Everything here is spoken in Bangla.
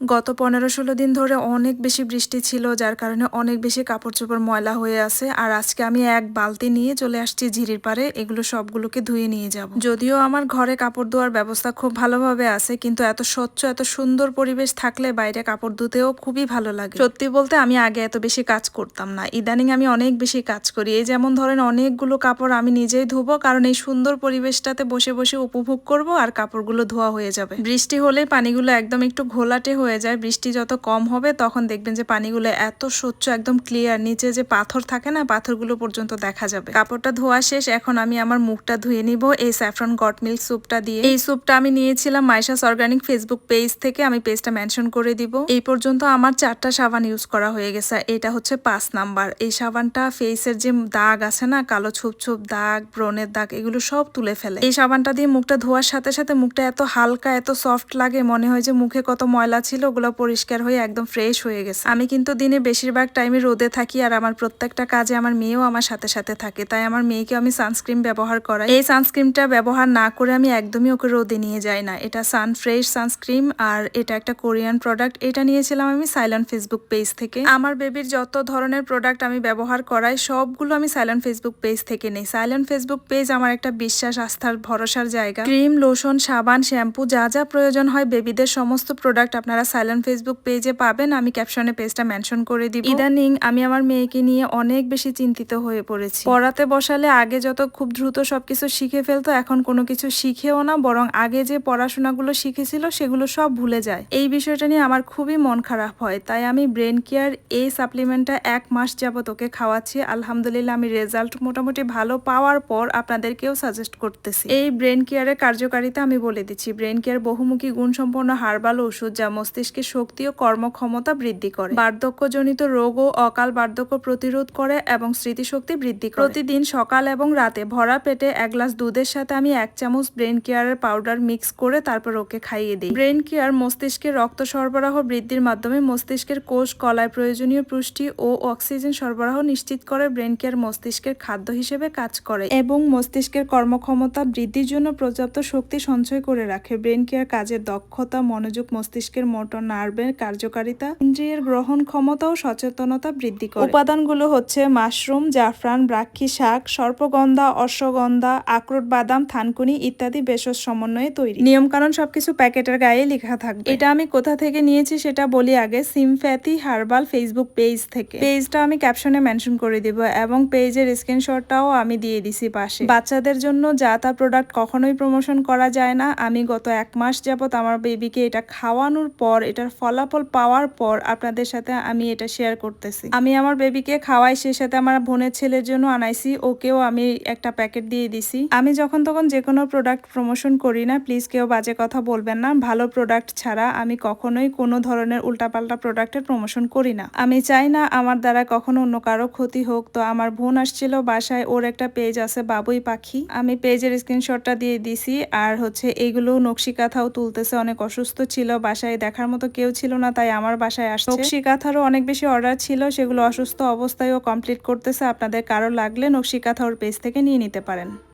গত পনেরো ষোলো দিন ধরে অনেক বেশি বৃষ্টি ছিল, যার কারণে অনেক বেশি কাপড় চোপড় ময়লা হয়ে আছে। আর আজকে আমি এক বালতি নিয়ে চলে আসছি ঝিরির পারে এগুলো সবগুলোকে ধুয়ে নিয়ে যাব। যদিও আমার ঘরে কাপড় ধোয়ার ব্যবস্থা খুব ভালোভাবে আছে, কিন্তু এত স্বচ্ছ, এত সুন্দর পরিবেশ থাকলে বাইরে কাপড় ধুতেও খুবই ভালো লাগে। সত্যি বলতে আমি আগে এত বেশি কাজ করতাম না। ইদানিং আমি অনেক বেশি কাজ করি। এই যেমন ধরেন অনেকগুলো কাপড় আমি নিজেই ধুবো, কারণ এই সুন্দর পরিবেশটাতে বসে বসে উপভোগ করব আর কাপড়গুলো ধোয়া হয়ে যাবে। বৃষ্টি হলে পানিগুলো একদম একটু ঘোলাটে হয়ে যায়, বৃষ্টি যত কম হবে তখন দেখবেন যে পানিগুলো এত স্বচ্ছ, একদম ক্লিয়ার নিচে যে পাথর থাকে না, পাথরগুলো পর্যন্ত দেখা যাবে। কাপড়টা ধোয়া শেষ, এখন আমি আমার মুখটা ধুয়ে নিব, এই স্যাফরন গট মিল্ক স্যুপটা দিয়ে। এই স্যুপটা আমি নিয়েছিলাম মাইশাস অর্গানিক ফেসবুক পেজ থেকে, আমি পেজটা মেনশন করে দিব। এই পর্যন্ত আমার চারটা সাবান ইউজ করা হয়ে গেছে, এটা হচ্ছে পাঁচ নাম্বার। এই সাবানটা ফেসের যে দাগ আছে না, কালো ছোপ ছোপ দাগ, ব্রণের দাগ, এগুলো সব তুলে ফেলে। এই সাবানটা দিয়ে মুখটা ধোয়ার সাথে সাথে মুখটা এত হালকা, এত সফট লাগে, মনে হয় যে মুখে কত ময়লা ছিল ওগুলো পরিষ্কার হয়ে একদম ফ্রেশ হয়ে গেছে। আমি কিন্তু দিনে বেশিরভাগ টাইমে রোদে থাকি আর আমার প্রত্যেকটা কাজে আমার মেয়েও আমার সাথে সাথে থাকে। তাই আমার মেয়েকে আমি সানস্ক্রিন ব্যবহার করাই। এই সানস্ক্রিনটা ব্যবহার না করে আমি একদমই ওকে রোদে নিয়ে যাই না। এটা সান ফ্রেশ সানস্ক্রিন আর এটা একটা কোরিয়ান প্রোডাক্ট এটা নিয়েছিলাম আমি সাইলেন্ট ফেসবুক পেজ থেকে। আমার বেবির যত ধরনের প্রোডাক্ট আমি ব্যবহার করাই, সবগুলো আমি সাইলেন্ট ফেসবুক পেজ থেকে নেই। সাইলেন্ট ফেসবুক পেজ আমার একটা বিশ্বাস, আস্থার, ভরসার জায়গা। ক্রিম লোশন সাবান শ্যাম্পু যা যা প্রয়োজন হয় বেবিদের সমস্ত প্রোডাক্ট আপনারা সাইলেন্ট ফেসবুক পেজে পাবেন। আমি ক্যাপশনে পেজটা মেনশন করে দিব। ইদানিং আমি আমার মেয়েকে নিয়ে অনেক বেশি চিন্তিত হয়ে পড়েছি। পড়াতে বসালে আগে যত খুব দ্রুত সবকিছু শিখে ফেলতো এখন কোনো কিছু শিখেও না বরং আগে যে পড়াশোনাগুলো শিখেছিল সেগুলো সব ভুলে যায়। এই বিষয়টা নিয়ে আমার খুবই মন খারাপ হয় তাই আমি ব্রেন কেয়ার এই সাপ্লিমেন্টটা এক মাস যাবত ওকে খাওয়াচ্ছি। আলহামদুলিল্লাহ আমি রেজাল্ট মোটামুটি ভালো পাওয়ার পর আপনাদেরকেও সাজেস্ট করতেছি। এই ব্রেন কেয়ারের কার্যকারিতা আমি বলে দিচ্ছি। ব্রেন কেয়ার বহুমুখী গুণসম্পন্ন হার্বাল ওষুধ যা মস্তিষ্কের শক্তি ও কর্মক্ষমতা বৃদ্ধি করে। বার্ধক্যজনিত রোগ ও অকাল বার্ধক্য প্রতিরোধ করে এবং স্মৃতিশক্তি বৃদ্ধি করে। প্রতিদিন সকাল এবং রাতে ভরা পেটে এক গ্লাস দুধের সাথে আমি এক চামচ ব্রেন কেয়ারের পাউডার মিক্স করে তারপর ওকে খাইয়ে দিই। ব্রেন কেয়ার মস্তিষ্কের রক্ত সরবরাহ বৃদ্ধির মাধ্যমে মস্তিষ্কের কোষ, কলায় প্রয়োজনীয় পুষ্টি ও অক্সিজেন সরবরাহ নিশ্চিত করে ব্রেন কেয়ার মস্তিষ্কের খাদ্য হিসেবে কাজ করে এবং মস্তিষ্কের কর্মক্ষমতা বৃদ্ধির জন্য পর্যাপ্ত শক্তি সঞ্চয় করে রাখে। ব্রেন কেয়ার কাজের দক্ষতা, মনোযোগ মস্তিষ্কের মোটর নার্ভের কার্যকারিতা ইন্দ্রিয়ের গ্রহণ ক্ষমতা ও সচেতনতা বৃদ্ধি করে। উপাদানগুলো হচ্ছে মাশরুম, জাফরান, ব্রাক্ষী শাক, সর্পগন্ধা, অশ্বগন্ধা, আখরোট, বাদাম, থানকুনি ইত্যাদি ভেষজ সমন্বয়ে তৈরি। নিয়ম কানুন সবকিছু প্যাকেটের গায়ে লেখা থাকবে। এটা আমি কোথা থেকে নিয়েছি সেটা বলি আগে সিমফ্যাথি হার্বাল ফেসবুক পেজ থেকে। পেজটা আমি ক্যাপশনে মেনশন করে দিব এবং পেজের স্ক্রিনশটটাও আমি দিয়ে দিছি পাশে। বাচ্চাদের জন্য যা তা প্রোডাক্ট কখনোই প্রমোশন করা যায় না। আমি গত এক মাস যাবত আমার বেবিকে এটা খাওয়ানোর পর এটার ফলাফল পাওয়ার পর আপনাদের সাথে আমি এটা শেয়ার করতেছি। আমি আমার বেবিকে খাওয়াই, সে সাথে আমার বোনের ছেলের জন্য আনাইছি, ওকেও আমি একটা প্যাকেট দিয়ে দিছি। আমি যখন তখন যে কোনো প্রোডাক্ট প্রমোশন করি না প্লিজ কেউ বাজে কথা বলবেন না। ভালো প্রোডাক্ট ছাড়া আমি কখনোই কোনো ধরনের উল্টাপাল্টা প্রোডাক্টের প্রমোশন করি না। আমি চাই না আমার দ্বারা কখনো অন্য কারও ক্ষতি হোক। তো আমার বোন আসছিল বাসায়, ওর একটা পেজ আছে, বাবুই পাখি। আমি পেজের স্ক্রিনশটটা দিয়ে দিছি, আর হচ্ছে এগুলো নকশি কাঁথাও তুলতেছে, অনেক অসুস্থ ছিল, বাসায় দেখার মতো কেউ ছিল না, তাই আমার বাসায় আসছে। নকশি কাঁথারও অনেক বেশি অর্ডার ছিল, সেগুলো অসুস্থ অবস্থায়ও কমপ্লিট করতেছে। আপনাদের কারও লাগলে নকশি কাঁথা ওর পেজ থেকে নিয়ে নিতে পারেন।